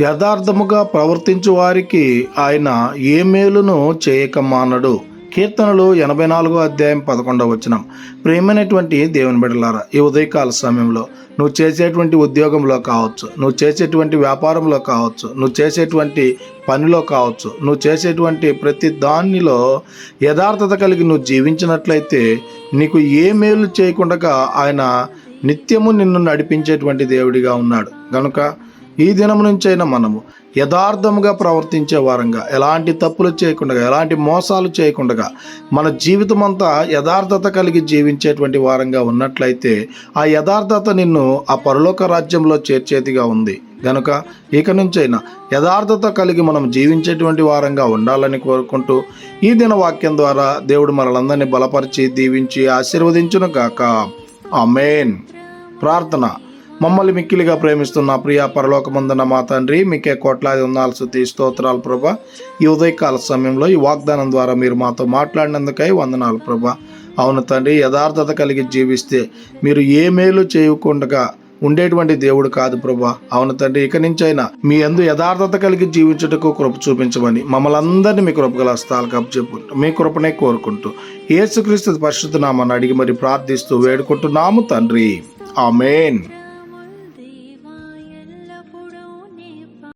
యథార్థముగా ప్రవర్తించు వారికి ఆయన ఏ మేలును చేయకమానడు కీర్తనలు ఎనభై నాలుగో అధ్యాయం పదకొండవ వచనం. ప్రేమైనటువంటి దేవుని బిడలారా ఈ ఉదయకాల సమయంలో నువ్వు చేసేటువంటి ఉద్యోగంలో కావచ్చు నువ్వు చేసేటువంటి వ్యాపారంలో కావచ్చు నువ్వు చేసేటువంటి పనిలో కావచ్చు నువ్వు చేసేటువంటి ప్రతి దానిలో యథార్థత కలిగి నువ్వు జీవించినట్లయితే నీకు ఏ మేలు చేయకుండా ఆయన నిత్యము నిన్ను నడిపించేటువంటి దేవుడిగా ఉన్నాడు. కనుక ఈ దినం నుంచైనా మనము యథార్థముగా ప్రవర్తించే వారంగా ఎలాంటి తప్పులు చేయకుండా ఎలాంటి మోసాలు చేయకుండా మన జీవితం అంతా యథార్థత కలిగి జీవించేటువంటి వారంగా ఉన్నట్లయితే ఆ యథార్థత నిన్ను ఆ పరలోక రాజ్యంలో చేర్చేదిగా ఉంది. గనుక ఇక నుంచైనా యథార్థత కలిగి మనం జీవించేటువంటి వారంగా ఉండాలని కోరుకుంటూ ఈ దిన వాక్యం ద్వారా దేవుడు మనలందరినీ బలపరిచి దీవించి ఆశీర్వదించును గాక. మెయిన్ ప్రార్థన. మమ్మల్ని మిక్కిలిగా ప్రేమిస్తున్న ప్రియ పరలోకమందున మా తండ్రి మీకే కోట్లాది ఉందాలు శుద్ధి స్తోత్రాలు ప్రభా. ఈ ఉదయకాల సమయంలో ఈ వాగ్దానం ద్వారా మీరు మాతో మాట్లాడినందుకై వందనాలు ప్రభా. అవును తండ్రి యథార్థత కలిగి జీవిస్తే మీరు ఏ మేలు చేయకుండా ఉండేటువంటి దేవుడు కాదు ప్రభా. అవును తండ్రి ఇక నుంచైనా మీ అందు యథార్థత కలిగి జీవించుటకు కృప చూపించమని మమ్మల్ని అందరినీ మీ కృపగల హస్తాలకు అప్పచెప్పుకుంటూ మీ కృపనే కోరుకుంటూ ఏసుక్రీస్తు పరిశుద్ధ నామాన్ని అడిగి మరి ప్రార్థిస్తూ వేడుకుంటున్నాము తండ్రి. ఆమెన్.